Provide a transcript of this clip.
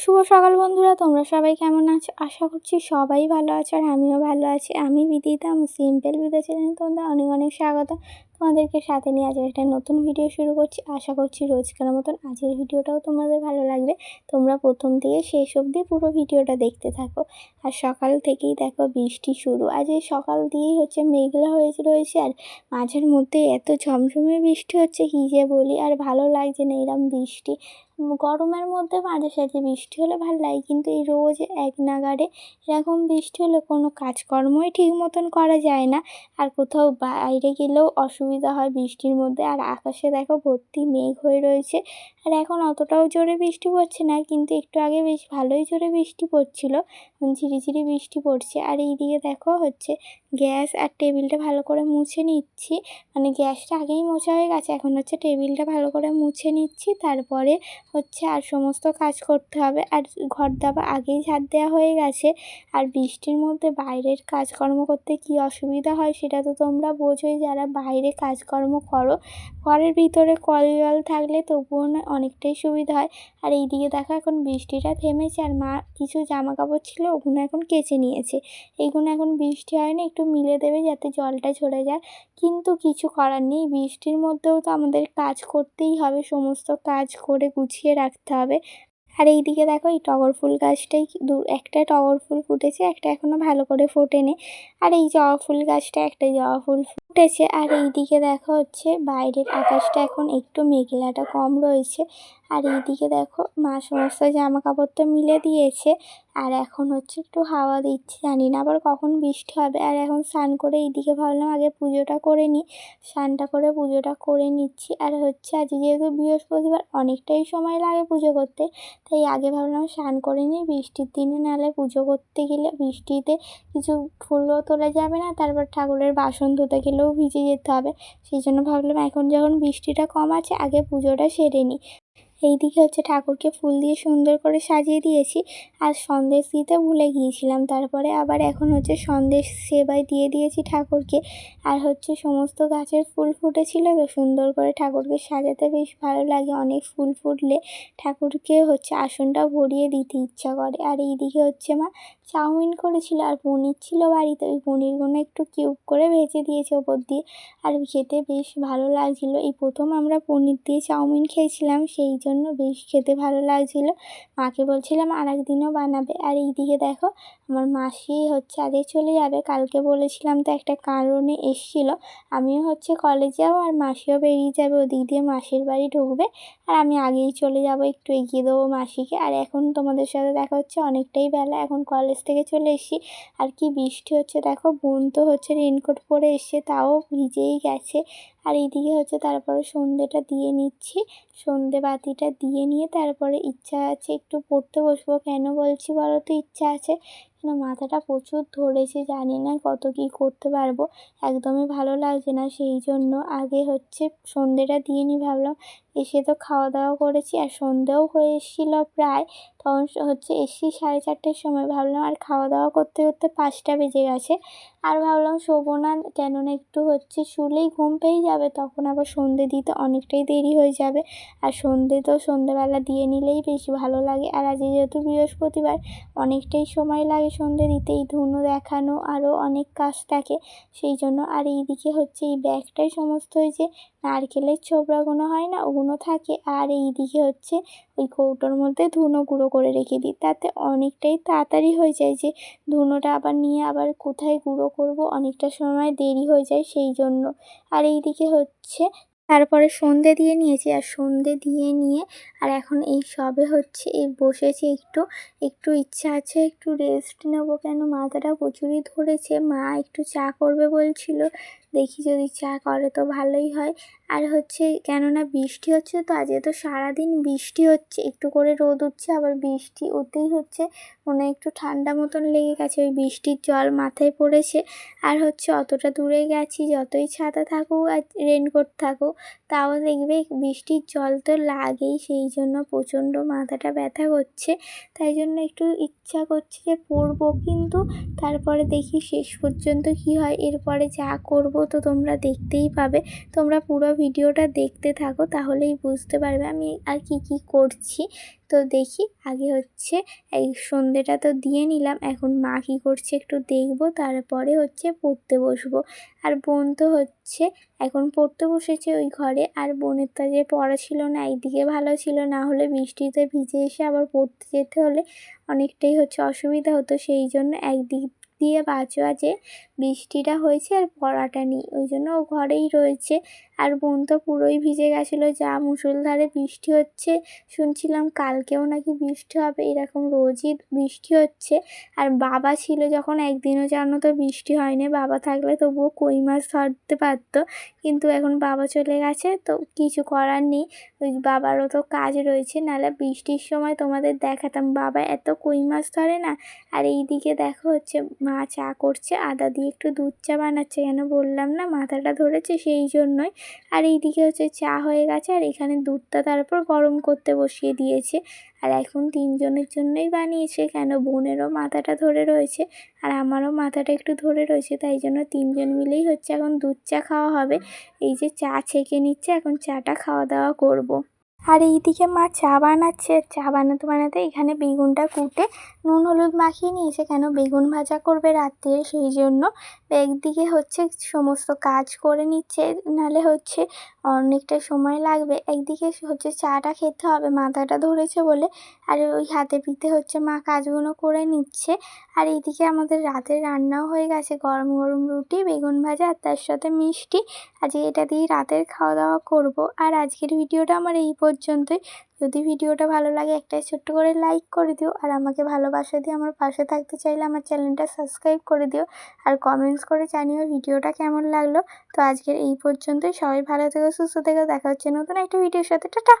শুভ সকাল বন্ধুরা, তোমরা সবাই কেমন আছো? আশা করছি সবাই ভালো আছো আর আমিও ভালো আছি। আমি বিদিতা আমি সিম্পল বিদা চ্যানেল তোমাদের অনেক অনেক স্বাগত। তোমাদেরকে সাথে নিয়ে আজ একটা নতুন ভিডিও শুরু করছি। আশা করছি রোজকার মতন আজকের ভিডিওটাও তোমাদের ভালো লাগবে। তোমরা প্রথম থেকে শেষ অবধি পুরো ভিডিওটা দেখতে থাকো। আর সকাল থেকেই দেখো বৃষ্টি শুরু। আজ এই সকাল দিয়েই হচ্ছে মেঘলা হয়েছে রয়েছে। আর মাঝের মধ্যে এত ঝমঝমে বৃষ্টি হচ্ছে, কী যে বলি? আর ভালো লাগছে না এরম বৃষ্টি। গরমের মধ্যে মাঝে সাঝে বৃষ্টি হলে ভালো লাগে, কিন্তু এই রোজ এক নাগাড়ে এরকম বৃষ্টি হলে কোনো কাজকর্মই ঠিক মতন করা যায় না। আর কোথাও বাইরে গেলেও অসুবিধা হয় বৃষ্টির মধ্যে। আর আকাশে দেখো ভর্তি মেঘ হয়ে রয়েছে। আর এখন অতটাও জোরে বৃষ্টি পড়ছে না, কিন্তু একটু আগে বেশ ভালোই জোরে বৃষ্টি পড়ছিল। ঝিরিঝিরি বৃষ্টি পড়ছে। আর এইদিকে দেখো হচ্ছে গ্যাস আর টেবিলটা ভালো করে মুছে নিচ্ছি। মানে গ্যাসটা আগেই মোছা হয়ে গেছে, এখন হচ্ছে টেবিলটা ভালো করে মুছে নিচ্ছি। তারপরে হচ্ছে আর সমস্ত কাজ করতে হবে। আর ঘর দাবা আগেই ঝাড় দেওয়া হয়ে গেছে। আর বৃষ্টির মধ্যে বাইরের কাজকর্ম করতে কি অসুবিধা হয় সেটা তো তোমরা বোঝোই, যারা বাইরে কাজকর্ম করো। ঘরের ভিতরে কল জল থাকলে তবুও না অনেকটাই সুবিধা হয়। আর এইদিকে দেখো এখন বৃষ্টিটা থেমেছে আর মা কিছু জামা কাপড় ছিল ওগুলো এখন কেচে নিয়েছে। এইগুলো এখন বৃষ্টি হয় না একটু মিলে দেবে যাতে জলটা ঝরে যায়। কিন্তু কিছু করার নেই, বৃষ্টির মধ্যেও তো আমাদের কাজ করতেই হবে, সমস্ত কাজ করে গুছিয়ে রাখতে হবে। আর এইদিকে দেখো এই টগর ফুল গাছটাই দু একটা টগর ফুল ফুটেছে, একটা এখনও ভালো করে ফোটেনি। আর এই জবা ফুল গাছটা একটা জবা ফুল ফুটেছে। আর এইদিকে দেখো হচ্ছে বাইরের আকাশটা এখন একটু মেঘলাটা কম রয়েছে। আর এইদিকে দেখো মা সমস্ত জামা কাপড় তো মিলে দিয়েছে। আর এখন হচ্ছে একটু হাওয়া দিচ্ছে, জানি না আবার কখন বৃষ্টি হবে। আর এখন স্নান করে এইদিকে ভাবলাম আগে পুজোটা করে নিই। স্নানটা করে পুজোটা করে নিচ্ছি। আর হচ্ছে আজ যেহেতু বৃহস্পতিবার, অনেকটাই সময় লাগে পুজো করতে। তাই আগে ভাবলাম স্নান করে নিই, বৃষ্টির দিনে নাহলে পুজো করতে গেলে বৃষ্টিতে কিছু ফুলও তোলা যাবে না, তারপর ঠাকুরের বাসন ধুতে গেলেও ভিজে যেতে হবে। সেই জন্য ভাবলাম এখন যখন বৃষ্টিটা কম আছে, আগে পুজোটা সেরে নিই। এই দিকে হচ্ছে ঠাকুরকে ফুল দিয়ে সুন্দর করে সাজিয়ে দিয়েছি। আর সন্দেশ দিতে ভুলে গিয়েছিলাম। তারপরে আবার এখন হচ্ছে সন্দেশ সেবাই দিয়ে দিয়েছি ঠাকুরকে। আর হচ্ছে সমস্ত গাছের ফুল ফুটেছিল। তো সুন্দর করে ঠাকুরকে সাজাতে বেশ ভালো লাগে। অনেক ফুল ফুটলে ঠাকুরকে হচ্ছে আসনটা ভরিয়ে দিতে ইচ্ছা করে। আর এইদিকে হচ্ছে মা চাউমিন করেছিল আর পনির ছিল বাড়িতে। ওই পনিরগুলো একটু কিউব করে ভেজে দিয়েছে ওপর দিয়ে। আর খেতে বেশ ভালো লাগছিল। এই প্রথম আমরা পনির দিয়ে চাউমিন খেয়েছিলাম, সেই জন্য বেশ খেতে ভালো লাগছিল। মাকে বলছিলাম আর একদিনও বানাবে। আর এইদিকে দেখো আমার মাসি হচ্ছে আগে চলে যাবে। কালকে বলেছিলাম তো একটা কারণে এসছিলো। আমিও হচ্ছে কলেজ যাব আর মাসিও বেরিয়ে যাবে, ওদিক দিয়ে মাসির বাড়ি ঢুকবে। আর আমি আগেই চলে যাব, একটু এগিয়ে দেবো মাসিকে। আর এখন তোমাদের সাথে দেখা হচ্ছে অনেকটাই বেলা, এখন কলেজ থেকে চলে এসেছি। আর কি বৃষ্টি হচ্ছে, দেখো বোন তো হচ্ছে রেনকোট পরে এসছে, তাও ভিজেই গেছে। আর এইদিকে হচ্ছে তারপরে সন্ধেটা দিয়ে নিচ্ছি। সন্ধে বাতিটা দিয়ে নিয়ে তারপরে ইচ্ছা আছে একটু পড়তে বসবো। কেন বলছি বলো তো? ইচ্ছা আছে। কেন মাথাটা প্রচুর ধরেছে জানি না কত কি করতে পারব। একদমই ভালো লাগছে না। সেই জন্য আগে হচ্ছে সন্ধেটা দিয়ে নিই ভাবলাম। এসে তো খাওয়া দাওয়া করেছি আর সন্ধেও হয়ে এসেছিল প্রায়। তখন হচ্ছে এসছি সাড়ে চারটের সময়। ভাবলাম আর খাওয়া দাওয়া করতে করতে পাঁচটা বেজে গেছে। আর ভাবলাম শোবো না, কেননা একটু হচ্ছে শুলেই ঘুম পেয়ে যাবে, তখন আবার সন্ধে দিতে অনেকটাই দেরি হয়ে যাবে। আর সন্ধে তো সন্ধেবেলা দিয়ে নিলেই বেশি ভালো লাগে। আর আজ যেহেতু বৃহস্পতিবার, অনেকটাই সময় লাগে সন্ধে দিতে এই ধুনো দেখানো আরও অনেক কাজ থাকে। সেই জন্য আর এইদিকে হচ্ছে এই ব্যাগটাই সমস্ত ওই যে নারকেলের ছোবড়াগুলো হয় না ওগুলো থাকে আর এই দিকে হচ্ছে ওই কৌটোর মধ্যে ধুনো গুঁড়ো করে রেখে দিই। তাতে অনেকটাই তাড়াতাড়ি হয়ে যায় যে ধুনোটা আবার নিয়ে আবার কোথায় গুঁড়ো করব, অনেকটা সময় দেরি হয়ে যায় সেই জন্য। আর এই দিকে হচ্ছে তারপরে সন্ধে দিয়ে নিয়েছি আর সন্ধে দিয়ে নিয়ে আর এখন এই সবে হচ্ছে এই বসেছি একটু একটু ইচ্ছা আছে একটু রেস্ট নেব কেন? মাথাটা প্রচুরই ধরেছে, মা একটু চা করবে বলছিল। দেখি যদি চা করে তো ভালোই হয়। আর হচ্ছে কেননা বৃষ্টি হচ্ছে তো আজকে তো সারাদিন বৃষ্টি হচ্ছে, একটু করে রোদ উঠছে, আবার বৃষ্টি ওতেই হচ্ছে, মনে একটু ঠান্ডা মতন লেগে গেছে, ওই বৃষ্টির জল মাথায় পড়েছে। আর হচ্ছে অতটা দূরে গেছি, যতই ছাতা থাকুক আর রেনকোট থাকুক, তাও দেখবে বৃষ্টির জল তো লাগেই, সেই জন্য প্রচণ্ড মাথাটা ব্যথা করছে। তাই জন্য একটু ইচ্ছা করছে যে পড়ব কিন্তু তারপরে দেখি শেষ পর্যন্ত কী হয়, এরপরে যা করব তো তোমরা দেখতেই পাবে। তোমরা পুরো ভিডিওটা দেখতে থাকো, তাহলেই বুঝতে পারবে আমি আর কি কি করছি। তো দেখি, আগে হচ্ছে এই সন্ধেটা তো দিয়ে নিলাম, এখন মা কী করছে একটু দেখব, তারপরে হচ্ছে পড়তে বসবো। আর বোন তো হচ্ছে এখন পড়তে বসেছে ওই ঘরে, আর বোনের তো যে পড়া ছিল না একদিকে ভালো ছিল, না হলে বৃষ্টিতে ভিজে এসে আবার পড়তে যেতে হলে অনেকটাই হচ্ছে অসুবিধা হতো, সেই জন্য একদিক দিয়ে বাঁচোয়া যে বৃষ্টিটা হয়েছে আর পড়াটা নেই। ওই জন্য ও ঘরেই রয়েছে। আর বোন তো পুরোই ভিজে গেছিল, যা মুসুলধারে বৃষ্টি হচ্ছে। শুনছিলাম কালকেও নাকি বৃষ্টি হবে, এরকম রোজই বৃষ্টি হচ্ছে। আর বাবা ছিল যখন, একদিনও জানো তো বৃষ্টি হয়নি। বাবা থাকলে তবুও কই মাছ ধরতে পারতো। কিন্তু এখন বাবা চলে গেছে, তো কিছু করার নেই। ওই বাবারও তো কাজ রয়েছে, নাহলে বৃষ্টির সময় তোমাদের দেখাতাম। বাবা এত কই মাছ ধরে না। আর এই দিকে দেখো হচ্ছে, মা চা করছে, আদা দিয়ে একটু দুধ চা বানাচ্ছে। কেন বললাম না, মাথাটা ধরেছে সেই জন্যই। আর এইদিকে হচ্ছে চা হয়ে গেছে, আর এখানে দুধটা তারপর গরম করতে বসিয়ে দিয়েছে। আর এখন তিনজনের জন্যই বানিয়েছে, কেন বোনেরও মাথাটা ধরে রয়েছে আর আমারও মাথাটা একটু ধরে রয়েছে, তাই জন্য তিনজন মিলেই হচ্ছে এখন দুধ চা খাওয়া হবে। এই যে চা ছেঁকে নিচ্ছে, এখন চাটা খাওয়া দাওয়া করব। আর এইদিকে মা চা বানাচ্ছে, চা বানাতে বানাতে এখানে বেগুনটা কুটে নুন হলুদ মাখিয়ে নিয়েছে, কেন বেগুন ভাজা করবে রাত্রে সেই জন্য। একদিকে হচ্ছে সমস্ত কাজ করে নিচ্ছে, নাহলে হচ্ছে অনেকটা সময় লাগবে। একদিকে হচ্ছে চাটা খেতে হবে, মাথাটা ধরেছে বলে, আর ওই হাতে পিঠে হচ্ছে মা কাজগুলো করে নিচ্ছে। আর এইদিকে আমাদের রাতের রান্নাও হয়ে গেছে, গরম গরম রুটি, বেগুন ভাজা, আর তার সাথে মিষ্টি। আজকে এটা দিয়েই রাতের খাওয়া দাওয়া করব। আর আজকের ভিডিওটা আমার এই পর্যন্তই। যদি ভিডিওটা ভালো লাগে একটাই ছোট্ট করে লাইক করে দিও। আর আমাকে ভালোবাসা দিয়ে আমার পাশে থাকতে চাইলে আমার চ্যানেলটা সাবস্ক্রাইব করে দিও। আর কমেন্টস করে জানিও ভিডিওটা কেমন লাগল। তো আজকের এই পর্যন্তই। সবাই ভালো থেকো, সুস্থ থেকো। দেখা হচ্ছে নতুন একটা ভিডিওর সাথে। টাটা!